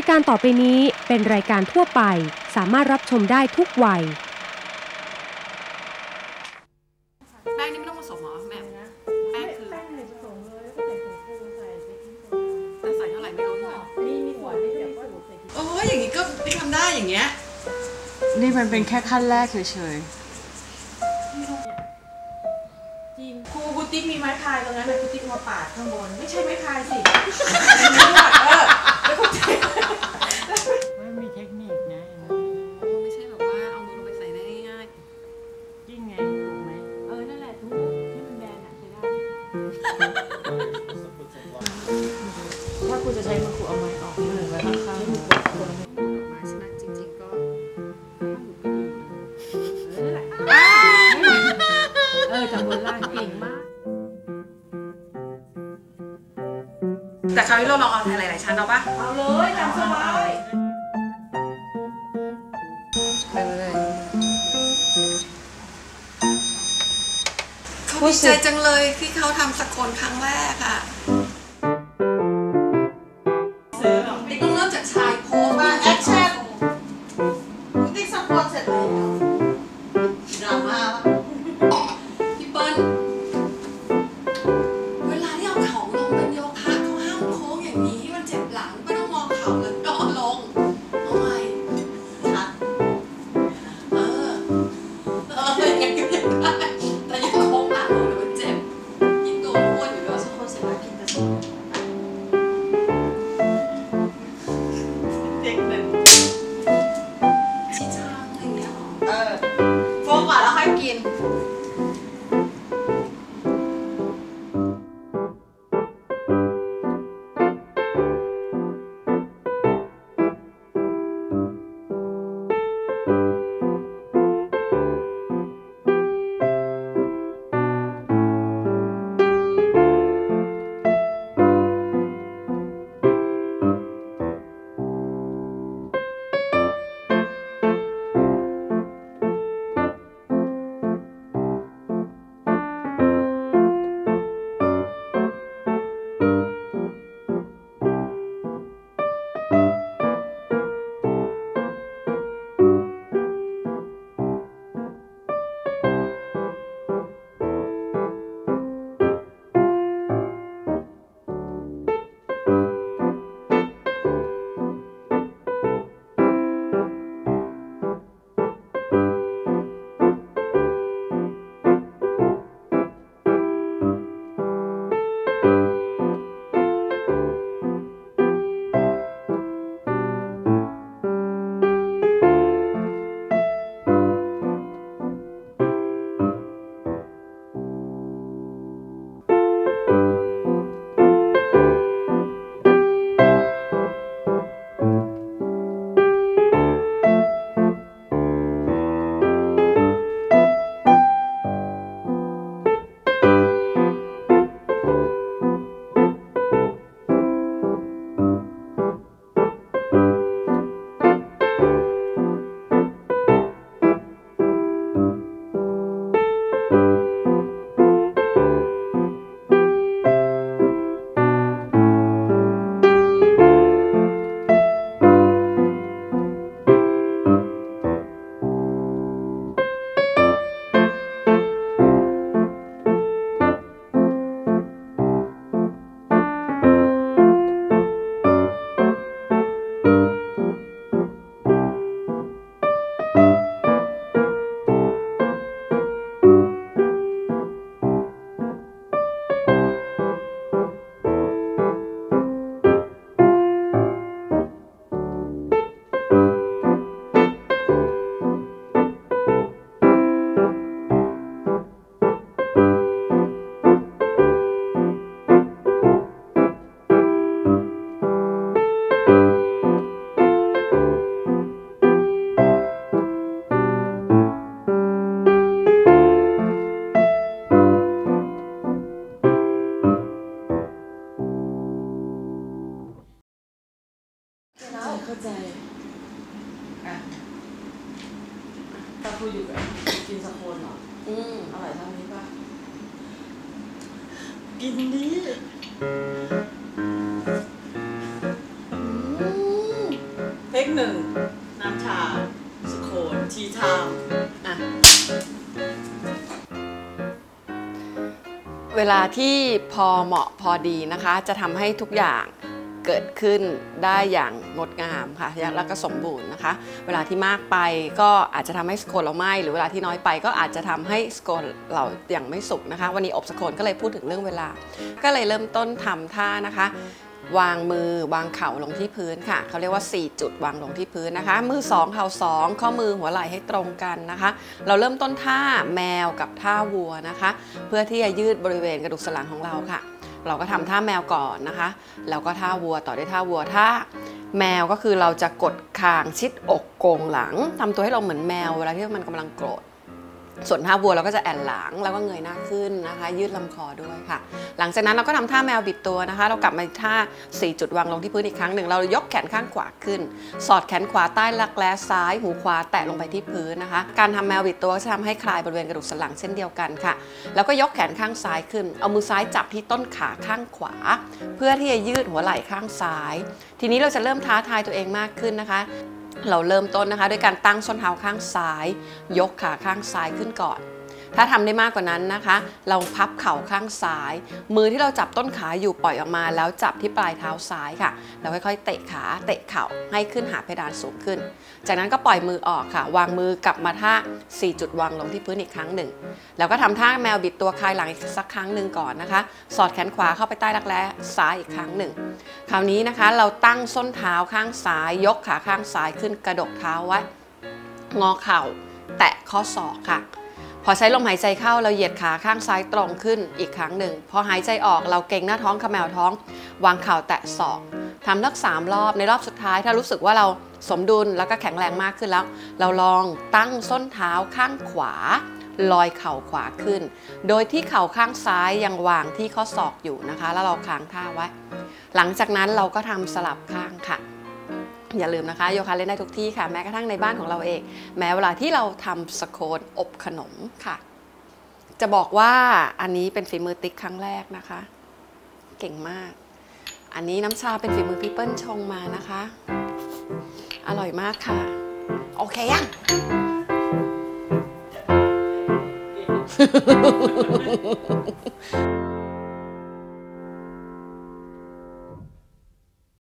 ายการต่อไปนี้เป็นรายการทั่วไป สามารถรับชมได้ทุกวัย แป้งนี่ไม่ต้องผสมเหรอแม่แป้งคือแป้งเลยผสมเลยแล้วก็ใส่ผงฟูใส่เบกกิ้งโซดาแต่ใส่เท่าไหร่ไม่รู้ใช่ไหมมีมีขวดไม่ได้สูตรใส่กี่โอ้ยอย่างนี้ก็ไม่ทำได้อย่างเงี้ย นี่มันเป็นแค่ขั้นแรกเฉยจริงครูกุติ๊กมีไม้พายตรงนั้นนะกุติ๊กมาปาดข้างบน ไม่ใช่ไม้พายสิ เออ 思っ。 แต่คราวนี้เราลองเอาหลายๆชั้นเอาปะเอาเลยตามสบายไปเลยเขาดีใจจังเลยที่เขาทำสกลครั้งแรกอะ เด็ เข้าใจอะตาคูอยู่กับกินสะโคนเหรอ อืมอร่อยเท่านี้ป่ะ กินดีอืมหนึ่ง น้ำชาสโคนทีไทามอะเวลาที่พอเหมาะพอดีนะคะ จะทำให้ทุกอย่าง เกิดขึ้นได้อย่างงดงามค่ะแล้วก็สมบูรณ์นะคะ เวลาที่มากไปก็อาจจะทำให้สโคนเราไหม้หรือเวลาที่น้อยไปก็อาจจะทำให้สโคนเราอย่างไม่สุกนะคะ วันนี้อบสโคนก็เลยพูดถึงเรื่องเวลา ก็เลยเริ่มต้นทำท่านะคะวางมือวางเข่าลงที่พื้นค่ะเขาเรียกว่า 4 จุดวางลงที่พื้นนะคะ มือ 2 เข่า 2 ข้อมือหัวไหล่ให้ตรงกันนะคะ เราเริ่มต้นท่าแมวกับท่าวัวนะคะ เพื่อที่จะยืดบริเวณกระดูกสันหลังของเราค่ะ เราก็ทำท่าแมวก่อนนะคะ แล้วก็ท่าวัวต่อด้วยท่าวัวท่าแมวก็คือเราจะกดคางชิดอกโกงหลังทำตัวให้เราเหมือนแมวเวลาที่มันกำลังโกรธ ส่วนท่าวัวเราก็จะแอนหลังแล้วก็เงยหน้าขึ้นนะคะ ยืดลำคอด้วยค่ะ หลังจากนั้นเราก็ทำท่าแมวบิดตัวนะคะ เรากลับมาท่า 4 จุดวางลงที่พื้นอีกครั้งหนึ่งเรายกแขนข้างขวาขึ้น สอดแขนขวาใต้รักแร้ซ้าย หูขวาแตะลงไปที่พื้นนะคะ การทำแมวบิดตัวจะทำให้คลายบริเวณกระดูกสันหลังเช่นเดียวกันค่ะ แล้วก็ยกแขนข้างซ้ายขึ้น เอามือซ้ายจับที่ต้นขาข้างขวา เพื่อที่จะยืดหัวไหล่ข้างซ้าย ทีนี้เราจะเริ่มท้าทายตัวเองมากขึ้นนะคะ เราเริ่มต้นนะคะด้วยการตั้งส้นเท้าข้างซ้าย ยกขาข้างซ้ายขึ้นก่อน ถ้าทำได้มากกว่านั้นนะคะ เราพับเข่าข้างซ้าย มือที่เราจับต้นขาอยู่ปล่อยออกมา แล้วจับที่ปลายเท้าซ้ายค่ะแล้วค่อยๆ เตะขาเตะเข่าให้ขึ้นหาเพดานสูงขึ้น จากนั้นก็ปล่อยมือออกค่ะ วางมือกลับมาท่า 4 จุดวางลงที่พื้นอีกครั้งหนึ่ง แล้วก็ทำท่าแมวบิดตัวคลายหลังอีกสักครั้งหนึ่งก่อนนะคะ สอดแขนขวาเข้าไปใต้รักแร้ซ้ายอีกครั้งหนึ่ง คราวนี้นะคะเราตั้งส้นเท้าข้างซ้าย ยกขาข้างซ้ายขึ้นกระดกเท้าไว้ งอเข่า แตะข้อศอกค่ะ พอใช้ลมหายใจเข้าเราเหยียดขาข้างซ้ายตรงขึ้นอีกครั้งหนึ่ง พอหายใจออกเราเก่งหน้าท้องขมวท้อง วางเข่าแตะศอกทำสักสามรอบในรอบสุดท้าย ถ้ารู้สึกว่าเราสมดุลแล้วก็แข็งแรงมากขึ้นแล้ว เราลองตั้งส้นเท้าข้างขวา ลอยเข่าขวาขึ้น โดยที่เข่าข้างซ้ายยังวางที่ข้อศอกอยู่นะคะ แล้วเราค้างท่าไว้ หลังจากนั้นเราก็ทำสลับข้างค่ะ อย่าลืมนะคะโยคะเล่นได้ทุกที่ค่ะ แม้กระทั่งในบ้านของเราเอง แม้เวลาที่เราทำสโคนอบขนมค่ะ จะบอกว่าอันนี้เป็นฝีมือติ๊กครั้งแรกนะคะ เก่งมาก อันนี้น้ำชาเป็นฝีมือพี่เปิ้ลชงมานะคะ อร่อยมากค่ะ โอเคยังเ